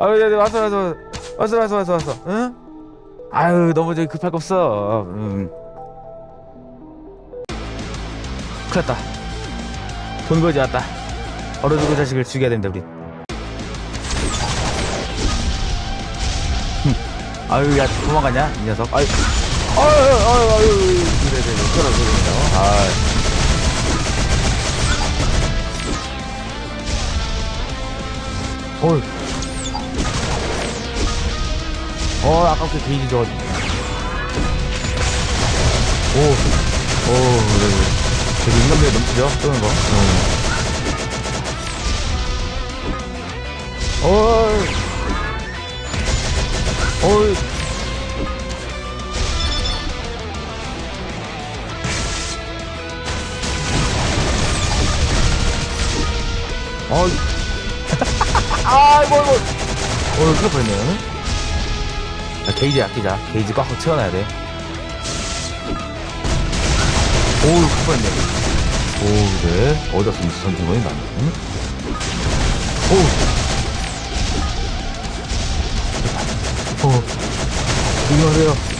아유, 야, 야, 왔어, 왔어, 왔어, 왔어, 왔어, 왔어, 응? 아유, 너무 저기 급할 거 없어. 응. 큰일 났다. 돈 거지 왔다. 얼어 죽은 자식을 죽여야 된다, 우리. 흠. 아유, 야, 도망가냐, 이 녀석. 아유, 아유, 아유, 아유, 그래, 그래, 그래, 그래, 그래, 어이. 어, 아깝게 게이지 줘. 오, 오, 그래, 그래. 되게 인간미가 넘치죠? 쏘는 거. 응. 어이. 어 이. 어이. 아, 뭐, 뭐. 어, 큰일 뻔했네. 아, 게이지 아끼자. 게이지 꽉꽉 채워놔야 돼. 오우, 큰일 뻔했네. 오, 그래. 어디 갔으면 전진권이 나네. 응? 오우. 어. 조심하세요.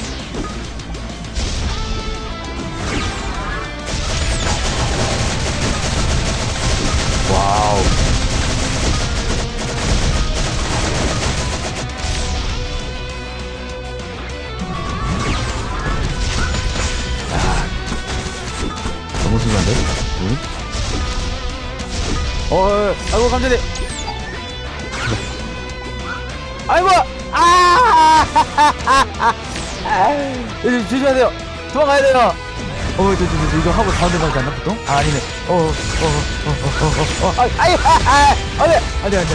심한데? 응? 어, 어, 어 아이고 감자네. 아이고, 아, 조심해야 돼요. 도망가야 돼요. 어, 저, 저, 저, 이거 하고 가운데만 가나 보통? 아, 아니네. 어, 어, 어, 어, 어, 어, 아, 아이, 아, 아, 안돼, 안돼, 안돼, 안돼,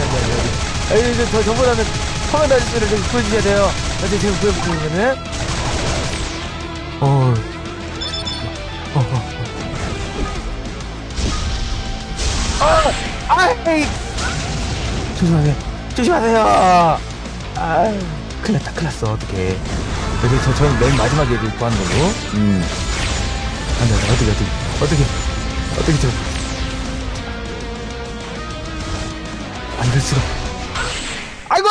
안돼. 이제 저 저보다는 커맨더 아저씨를 좀 구해주셔야 돼요. 근데 지금 구해보시면은, 어. 어, 아이! 조심하세요. 조심하세요. 아, 큰일 났다, 큰일 났어. 어떡해. 그래서 저, 저는 맨 마지막에 이렇게 구하는 걸로. 음. 안 돼. 어떻게, 어떻게. 어떻게. 어떻게 저. 안 될 수가. 아이고!